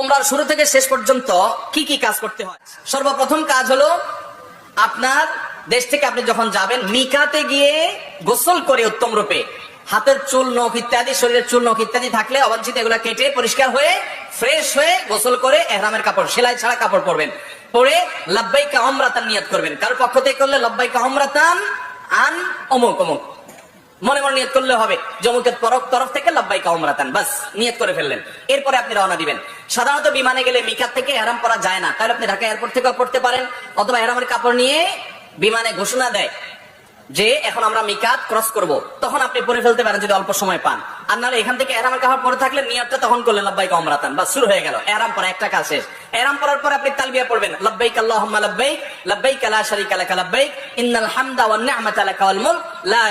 ওমরার শুরু থেকে শেষ পর্যন্ত কি কি কাজ করতে হয়? সর্বপ্রথম কাজ হলো আপনার দেশ থেকে আপনি যখন যাবেন, মিকাতে গিয়ে গোসল করে উত্তম রূপে। হাতের চুল, নখ ইত্যাদি, শরীরের চুল, নখ ইত্যাদি থাকলে অবাঞ্ছিত এগুলো কেটে পরিষ্কার হয়ে ফ্রেশ হয়ে গোসল করে এহরামের কাপড়, সেলাই ছাড়া কাপড় পরবেন। পরে লব্বাইকা অমরাতান নিয়ত করবেন। কারও পক্ষ থেকে করলে লব্বাইকা অমরাতান আন অমুক অমুক। মনে মনে নিয়ত করলে হবে। জমুকের তরফ থেকে লাভবাই উমরাতান, বাস, নিয়ত করে ফেললেন। এরপরে আপনি রওনা দিবেন। সাধারণত বিমানে গেলে মিকাত থেকে হেরাম করা যায় না। তাহলে আপনি ঢাকা এয়ারপোর্ট থেকে পড়তে পারেন, অথবা হেরামের কাপড় নিয়ে বিমানে ঘোষণা দেয় যে, এখন আমরা মিকাত ক্রস করব। তখন আপনি পরে ফেলতে পারেন যদি অল্প সময় পান। আর নাহলে এখান থেকে এহরামের কাপড় পরে থাকলে নিয়তটা তখন করলেন, লব্বাইকা উমরাতান বাস, শুরু হয়ে গেল। এহরাম পরা একটা কাজ শেষ। এহরাম পরার পর আপনি তালবিয়া পড়বেন। লব্বাইক আল্লাহুম্মা লব্বাইক লব্বাইক লা শারীকা লাক লব্বাইক, ইন্নাল হামদা ওয়ান লা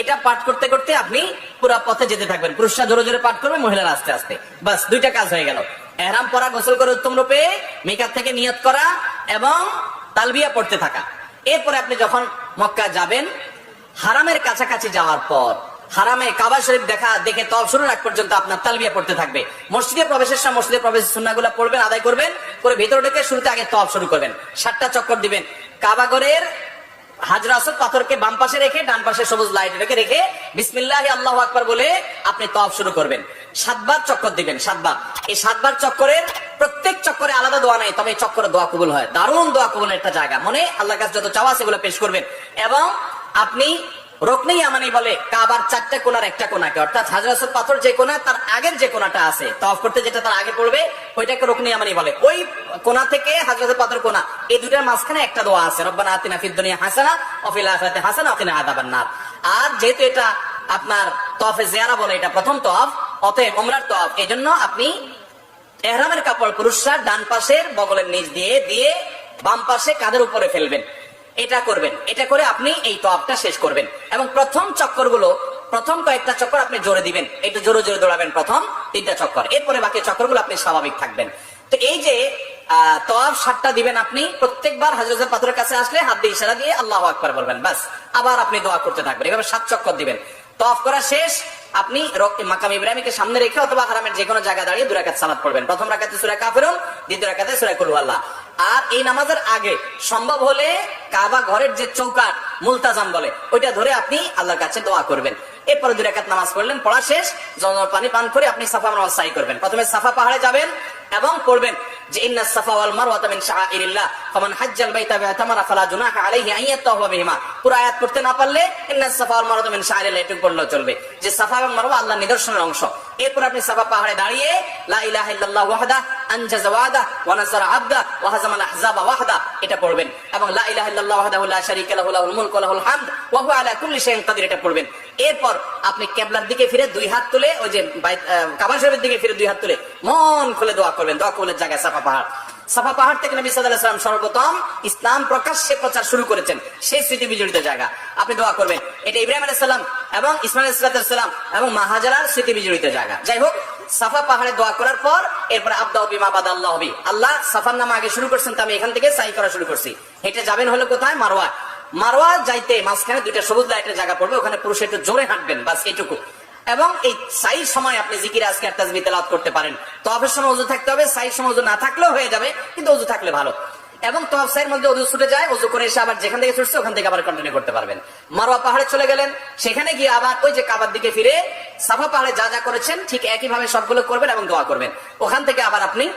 এটা পাঠ করতে করতে আপনি পুরো পথে যেতে থাকবেন। পুরুষরা জোরে জোরে পাঠ করবে, মহিলারা আস্তে আস্তে। বাস, দুইটা কাজ হয়ে গেল। এরাম পরা গোসল করে উত্তম রূপে মিকাত থেকে নিয়ত করা এবং তালবিয়া পড়তে থাকা। এরপরে আপনি যখন মক্কা যাবেন, হারামের কাছাকাছি যাওয়ার পর হারামে কাবা শরীফ দেখা, দেখে তল শুরু আগ পর্যন্ত আপনার তালবিয়া পড়তে থাকবে। মসজিদে প্রবেশের সময় মসজিদে প্রবেশের সুন্নাগুলো পড়বেন, আদায় করবেন, করে ভেতর ঢুকে শুরুতে আগে তল শুরু করবেন। সাতটা চক্কর দিবেন। কাবাগরের হাজরা পাথরকে বাম পাশে রেখে, ডান পাশে সবুজ লাইট রেখে রেখে বিসমিল্লাহ, আল্লাহ আকবার বলে আপনি তফ শুরু করবেন। সাতবার চক্কর দিবেন, সাতবার। এই সাতবার চক্করের প্রত্যেক চক্করে আলাদা দোয়া নাই, তবে এই চক্করে দোয়া কবুল হয়। দারুণ দোয়া কবুলের একটা জায়গা। মনে আল্লাহ কাছে যত চাওয়া সেগুলো পেশ করবেন। এবং আপনি রকনি আমানি বলে, কাবার চারটা কোনার একটা কোনাকে। অর্থাৎ হাজরাসত পাথর যে কোনা, তার আগের যে কোনাটা আছে তফ করতে যেটা তার আগে পড়বে, ওইটাকে রকনি আমানি বলে। ওই কোনা থেকে হাজরাত পাথর কোনা, এই দুটার মাঝখানে একটা দোয়া আছে, রব্বানা আতিনা ফিদ দুনিয়া হাসানা, ওয়া ফিল হাসানা, ওয়া কিনা আযাবান নার। আর যেহেতু এটা আপনার তফে জিয়ারা বলে, এটা প্রথম তফ অতএব ওমরার তফ এজন্য আপনি এহরামের কাপড় পুরুষরা ডান পাশের বগলের নিচ দিয়ে দিয়ে বাম পাশে কাঁধের উপরে ফেলবেন? এটা করবেন। এটা করে আপনি এই তপটা শেষ করবেন। এবং প্রথম চক্করগুলো প্রথম কয়েকটা চক্কর আপনি জোরে দিবেন। একটু জোরে জোরে দৌড়াবেন প্রথম তিনটা চক্কর। এরপরে বাকি চক্করগুলো আপনি স্বাভাবিক থাকবেন। তো এই যে তফ সাতটা দিবেন আপনি, প্রত্যেকবার হাজরতের পাথরের কাছে আসলে হাত দিয়ে ইশারা দিয়ে আল্লাহ আকবার বলবেন, বাস। আবার আপনি দোয়া করতে থাকবেন। এভাবে সাত চক্কর দিবেন। তফ করা শেষ, আপনি মাকাম ইব্রাহিমকে সামনে রেখে অথবা হারামের যে কোনো জায়গায় দাঁড়িয়ে দুরাকাত সালাত পড়বেন। প্রথম রাকাতে সুরা কাফেরুন, দ্বিতীয় রাকাতে সুরা আল্লাহ আর এই নামাজের আগে সম্ভব হলে কাবা ঘরের যে চৌকাট মুলতাজাম বলে, ওইটা ধরে আপনি আল্লাহর কাছে দোয়া করবেন। এরপরে দুই রাকাত নামাজ পড়লেন, পড়া শেষ পানি পান করে আপনি সাফা নামাজ সাই করবেন। প্রথমে সাফা পাহাড়ে যাবেন এবং পড়বেন যে সাফা ওয়াল মারওয়াতা মিন শাআইরিল্লাহ, ফামান হাজ্জাল বাইতা ফালা আলাইহি বিহিমা। পুরো আয়াত পড়তে না পারলে সাফা ওয়াল মারওয়াতা মিন শাআইরিল্লাহ, এটুকু চলবে। যে সাফা এবং মারওয়া আল্লাহর নিদর্শনের অংশ। এরপর আপনি সাফা পাহাড়ে দাঁড়িয়ে, লা ইলাহা এরপর আপনি কেবলার দিকে ফিরে দুই হাত তুলে, ওই যে কাবা শরীফের দিকে ফিরে দুই হাত তুলে মন খুলে দোয়া করবেন। দোয়া কবুলের জায়গায় সাফা পাহাড়। সাফা পাহাড় থেকে নবী সাল্লাল্লাহু আলাইহি সর্বপ্রথম ইসলাম প্রকাশ্যে প্রচার শুরু করেছেন। সেই স্মৃতি বিজড়িত জায়গা। আপনি দোয়া করবেন। এটা ইব্রাহিম আলাইহিস সালাম এবং ইসমাইল সালাম এবং মাহাজারার স্মৃতি বিজড়িত জায়গা। যাই হোক সাফা পাহাড়ে দোয়া করার পর এরপরে আব্দা বিমা বাদ আল্লাহ হবি আল্লাহ সাফার নাম আগে শুরু করছেন তো আমি এখান থেকে সাই করা শুরু করছি। হেঁটে যাবেন হলো কোথায়? মারোয়া মারোয়া যাইতে মাঝখানে দুইটা সবুজ লাইটের জায়গা পড়বে, ওখানে পুরুষ একটু জোরে হাঁটবেন, বাস এটুকু। এবং এই সাই সময় আপনি জিকির আজকে তাজবি তেলাওয়াত করতে পারেন। তফের সময় অজু থাকতে হবে সাই সময় উজু না থাকলেও হয়ে যাবে, কিন্তু উজু থাকলে ভালো। এবং তফ সাইয়ের মধ্যে উজু ছুটে যায় উজু করে এসে আবার যেখান থেকে ছুটছে, ওখান থেকে আবার কন্টিনিউ করতে পারবেন। মারোয়া পাহাড়ে চলে গেলেন, সেখানে গিয়ে আবার ওই যে কাবার দিকে ফিরে সাফা পাহাড়ে যা যা করেছেন, ঠিক একইভাবে সবগুলো করবেন এবং দোয়া করবেন। ওখান থেকে আবার আপনি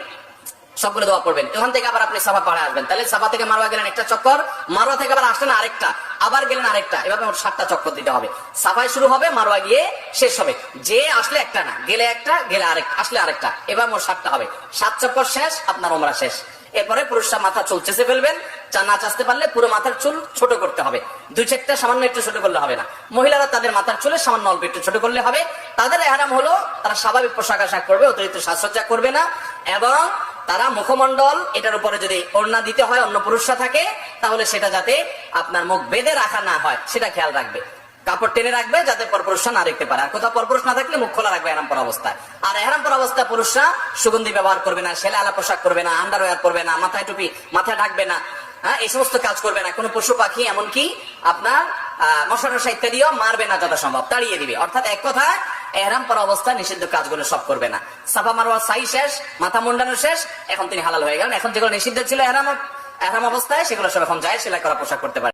সবগুলো দোয়া পড়বেন। ওখান থেকে আবার আপনি সাফা পাহাড়ে আসবেন। তাহলে সাফা থেকে মারোয়া গেলেন একটা চক্কর মারোয়া থেকে আবার আসলেন আরেকটা, আবার গেলেন আরেকটা। এভাবে মোট সাতটা চক্কর দিতে হবে। সাফাই শুরু হবে মারোয়া গিয়ে শেষ হবে। যে আসলে একটা না, গেলে একটা, গেলে আরেক, আসলে আরেকটা। এবার মোট সাতটা হবে। সাত চক্কর শেষ, আপনার ওমরা শেষ। এরপরে পুরুষরা মাথা চুল চেষে ফেলবেন। চা না চাচতে পারলে পুরো মাথার চুল ছোট করতে হবে। দুই চারটা সামান্য একটু ছোট করলে হবে না। মহিলারা তাদের মাথার চুলে সামান্য অল্প একটু ছোট করলে হবে। তাদের এহারাম হলো, তারা স্বাভাবিক পোশাক আশাক করবে অতিরিক্ত সাজসজ্জা করবে না। এবং তারা মুখমন্ডল এটার উপরে যদি ওড়না দিতে হয়, অন্য পুরুষরা থাকে, তাহলে সেটা যাতে আপনার মুখ বেঁধে রাখা না হয়, সেটা খেয়াল রাখবে। কাপড় টেনে রাখবে যাতে পরপুরুষরা না দেখতে পারে। আর কোথাও পরপুরুষ না থাকলে মুখ খোলা রাখবে এরাম পর অবস্থায় আর এরাম পর অবস্থায় পুরুষরা সুগন্ধি ব্যবহার করবে না সেলে আলা পোশাক করবে না আন্ডার পরবে না, মাথায় টুপি, মাথায় ঢাকবে না হ্যাঁ এই সমস্ত কাজ করবে না। কোনো পশু পাখি এমনকি আপনার মশা টশা ইত্যাদিও মারবে না যত সম্ভব তাড়িয়ে দিবে। অর্থাৎ এক কথায় এহরাম পরা অবস্থায় নিষিদ্ধ কাজগুলো সব করবে না। সাফা মারোয়া সাই শেষ, মাথা মুন্ডানো শেষ, এখন তিনি হালাল হয়ে গেলেন। এখন যেগুলো নিষিদ্ধ ছিল এহরাম এহরাম অবস্থায় সেগুলো সব এখন যায়, সেলাই করা পোশাক করতে পারে।